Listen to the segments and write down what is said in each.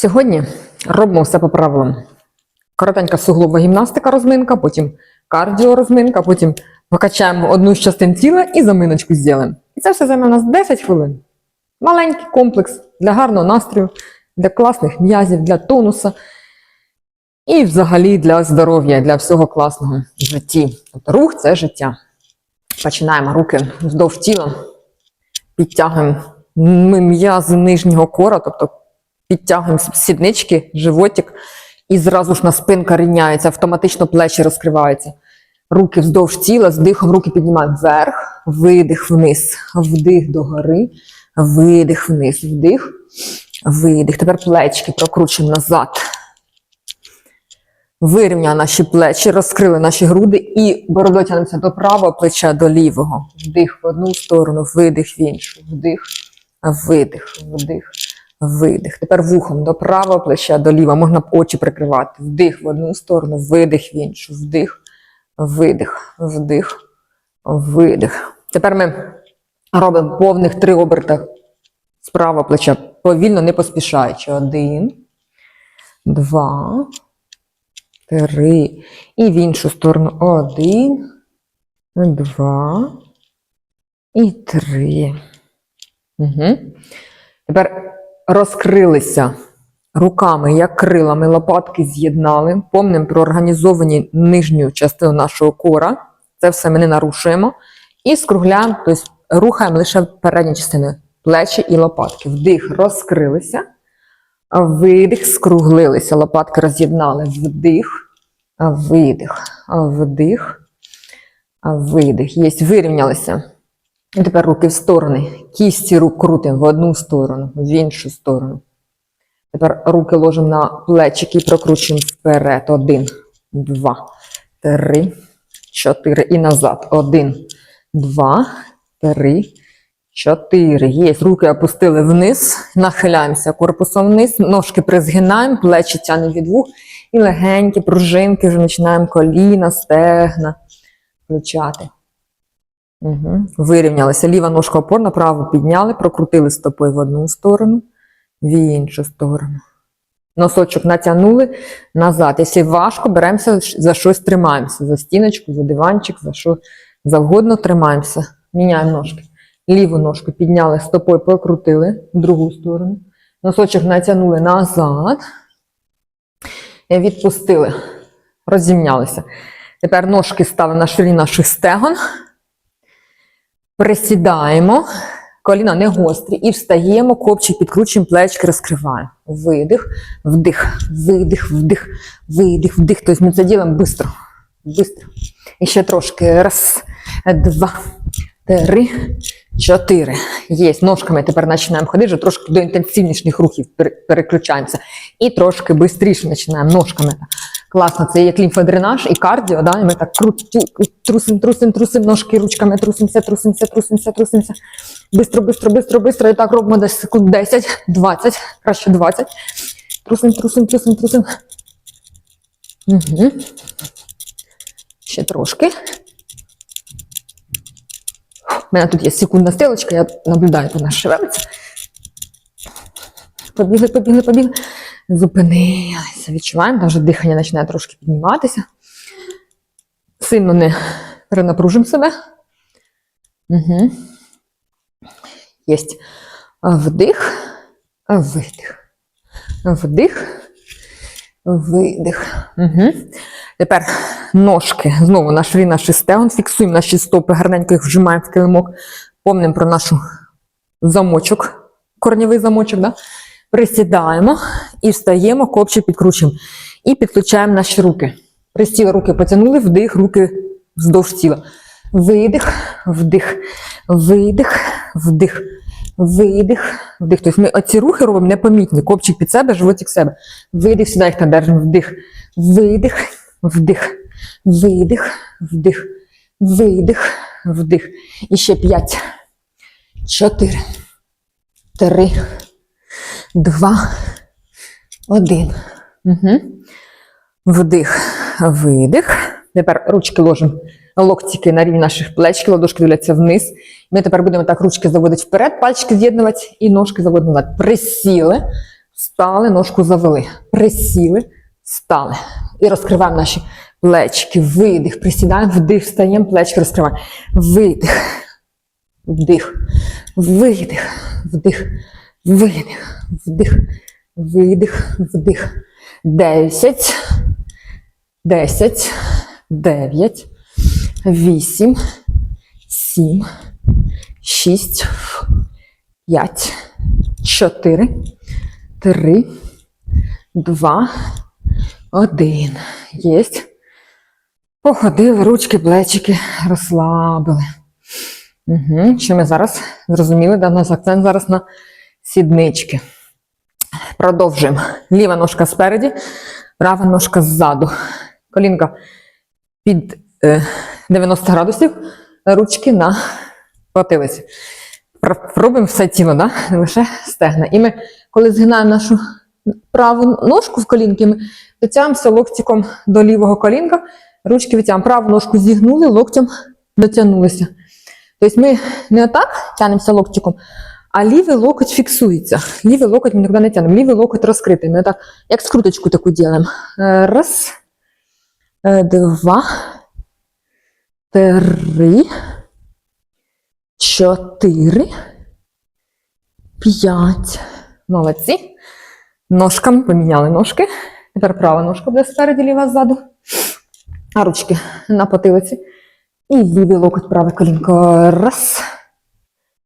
Сьогодні робимо все по правилам. Коротенька суглоба гімнастика розминка, потім кардіорозминка, потім покачаємо одну з частин тіла і заминочку зробимо. І це все займе у нас 10 хвилин. Маленький комплекс для гарного настрою, для класних м'язів, для тонуса і взагалі для здоров'я, для всього класного в житті. Тобто рух це життя. Починаємо руки вздовж тіла, підтягуємо м'язи нижнього кора, тобто підтягуємо сіднички, животик, і зразу ж на спинка рівняється, автоматично плечі розкриваються. Руки вздовж тіла, з дихом руки піднімаємо вверх, видих вниз, вдих догори, видих вниз, вдих, видих. Тепер плечки прокручуємо назад. Вирівняли наші плечі, розкрили наші груди і бородою тягнемося до правого плеча, до лівого. Вдих в одну сторону, видих в іншу, вдих, видих, вдих, видих. Тепер вухом до правого плеча, до лівого. Можна очі прикривати. Вдих в одну сторону, видих в іншу, вдих, видих, вдих, видих. Тепер ми робимо повних три оберта з правого плеча, повільно, не поспішаючи. Один, два, три. І в іншу сторону. Один, два і три. Угу. Тепер розкрилися руками, як крилами, лопатки з'єднали. Помним про організовані нижню частину нашого кора. Це все ми не нарушуємо. І скругляємо, тобто рухаємо лише передню частину. Плечі і лопатки. Вдих, розкрилися. Видих, скруглилися. Лопатки роз'єднали. Вдих, видих, вдих, видих. Є, вирівнялися. І тепер руки в сторони. Кісті рук крутимо в одну сторону, в іншу сторону. Тепер руки ложимо на плечики і прокручуємо вперед. Один, два, три, чотири. І назад. Один, два, три, чотири. Є. Руки опустили вниз, нахиляємося корпусом вниз, ножки призгинаємо, плечі тягнемо від вух. І легенькі пружинки вже починаємо коліна, стегна включати. Угу. Вирівнялися. Ліва ножка опорна, праву підняли, прокрутили стопою в одну сторону, в іншу сторону. Носочок натягнули назад. Якщо важко, беремося за щось тримаємося. За стіночку, за диванчик, за що завгодно тримаємося. Міняємо ножки. Ліву ножку підняли, стопою прокрутили в другу сторону. Носочок натягнули назад. І відпустили. Розімнялися. Тепер ножки ставимо на ширі наших стегон. Присідаємо, коліна не гострі, і встаємо, копчик підкручуємо, плечки розкриваємо. Видих, вдих, видих, вдих, видих, вдих. Тобто ми це робимо швидко. Бистро. І ще трошки. Раз, два, три, чотири. Є. Ножками тепер починаємо ходити, вже трошки до інтенсивніших рухів переключаємося. І трошки швидше починаємо ножками. Класно, це як лімфодренаж і кардіо, да? і ми так трусим, трусим, трусим, ножки ручками, трусимося, трусимося, трусимося, трусимося. Бистро, бистро, бистро, бистро. І так робимо десь секунд 10, 20, краще 20. Трусим, трусим, трусим, трусим. Угу. Ще трошки. У мене тут є секундна стрілочка, я наблюдаю, як вона шевелиться. Побігли, побігли, побігли. Зупинилися. Відчуваємо, навіть дихання починає трошки підніматися. Сильно не перенапружимо себе. Угу. Єсть. Вдих, видих. Вдих, видих. Угу. Тепер ножки знову на ширі наші стегон, фіксуємо наші стопи, гарненько їх вжимаємо в килимок. Помнимо про наш замочок, корнєвий замочок. Да? Присідаємо і встаємо, копчик підкручуємо. І підключаємо наші руки. Пристіли руки, потягнули, вдих, руки вздовж тіла. Видих, вдих, видих, вдих, видих, вдих. Тобто ми оці рухи робимо непомітні. Копчик під себе, животик себе. Видих, сюди їх там держимо. Вдих, видих, вдих, видих, вдих, видих, вдих. І ще п'ять, чотири, три, два, один. Угу. Вдих, видих. Тепер ручки ложимо локтики на рівні наших плеч, ладошки дивляться вниз. Ми тепер будемо так ручки заводити вперед, пальчики з'єднувати і ножки заводити назад. Присіли, Стали, ножку завели. Присіли, стали. І розкриваємо наші плечики. Видих. Присідаємо, вдих, встаємо, плечки розкриваємо. Видих. Вдих. Видих. Вдих. Видих. Вдих. Видих. Вдих. Десять. Десять. Дев'ять. Вісім. Сім. Шість. П'ять. Чотири. Три. Два. Один. Єсть. Походили, ручки, плечики розслабили. Угу. Що ми зараз зрозуміли, да, у нас акцент зараз на сіднички. Продовжуємо. Ліва ножка спереді, права ножка ззаду. Колінка під е, 90 градусів, ручки на потилиці. Пр- Робимо все тіло, да? не лише стегна. І ми, коли згинаємо нашу праву ножку в колінки, ми дотягнемося локтиком до лівого колінка, ручки витягнемо. Праву ножку зігнули, локтем дотягнулися. Тобто ми не отак тягнемося локтиком, а лівий локоть фіксується. Лівий локоть ми нікуди не тягнемо, лівий локоть розкритий. Ми так, як скруточку таку ділимо. Е, Раз, е, два, три, чотири, п'ять. Молодці. Ножками поміняли ножки. Тепер права ножка буде спереді, ліва ззаду. А ручки на потилиці. І лівий локоть, праве колінко. Раз,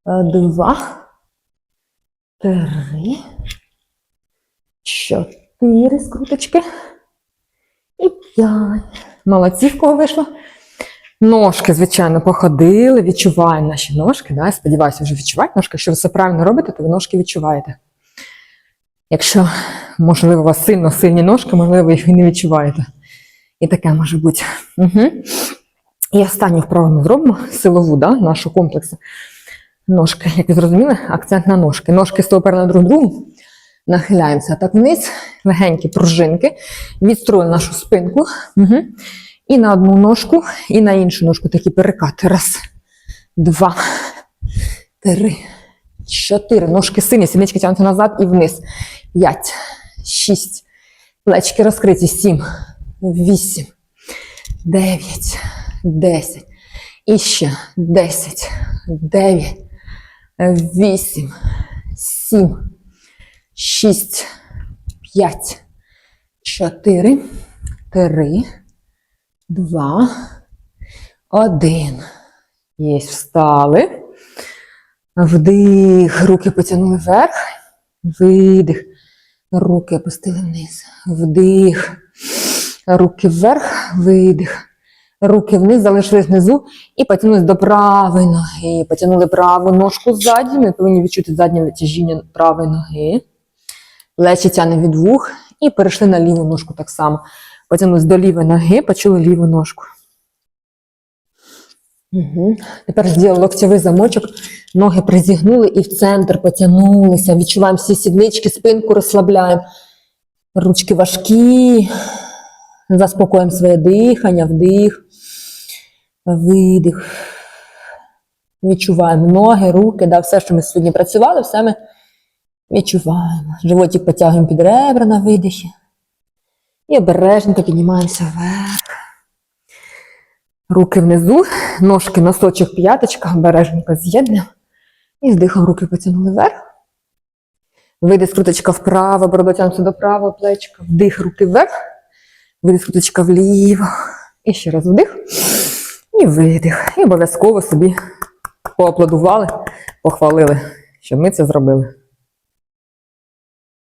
е, два, три, чотири скруточки. І п'ять. Молодці, в кого вийшло. Ножки, звичайно, походили, відчуваємо наші ножки. Да? Сподіваюся, вже відчувають ножки. Якщо ви все правильно робите, то ви ножки відчуваєте. Якщо, можливо, у вас сильно сильні ножки, можливо, ви їх і не відчуваєте. І таке може бути. Угу. І останню вправу ми зробимо силову, да, нашу комплексу. Ножки, як зрозуміли, акцент на ножки. Ножки стопер на друг другу. Нахиляємося так вниз, легенькі пружинки, відстроїли нашу спинку. Угу. І на одну ножку, і на іншу ножку такі перекати. Раз, два, три, чотири. Ножки сині, сіднички тягнуться назад і вниз. П'ять, шість. Плечки розкриті. Сім, вісім, дев'ять, десять. І ще десять, дев'ять, вісім, сім, шість, п'ять, чотири, три, два, один. Є, встали. Вдих, руки потягнули вверх. Видих. Руки опустили вниз. Вдих. Руки вверх, видих. Руки вниз, залишились внизу і потягнулись до правої ноги. Потягнули праву ножку ззаді. Ми повинні відчути заднє тяжіння правої ноги. Плечі тягне від вух. І перейшли на ліву ножку так само. Потягнулись до лівої ноги, почули ліву ножку. Угу. Тепер зробили локтєвий замочок, ноги призігнули і в центр потягнулися. Відчуваємо всі сіднички, спинку розслабляємо. Ручки важкі. Заспокоїмо своє дихання, вдих, видих. Відчуваємо ноги, руки, да, все, що ми сьогодні працювали, все ми відчуваємо. Животик потягуємо під ребра на видихі. І обережненько піднімаємося вверх. Руки внизу, ножки, носочок, п'яточка, обережненько з'єднуємо. І з дихом руки потягнули вверх. Видих скруточка вправо, бороду тягнуться до правого плечка. Вдих, руки вверх. Видих скруточка вліво. І ще раз вдих. І видих. І обов'язково собі поаплодували, похвалили, що ми це зробили.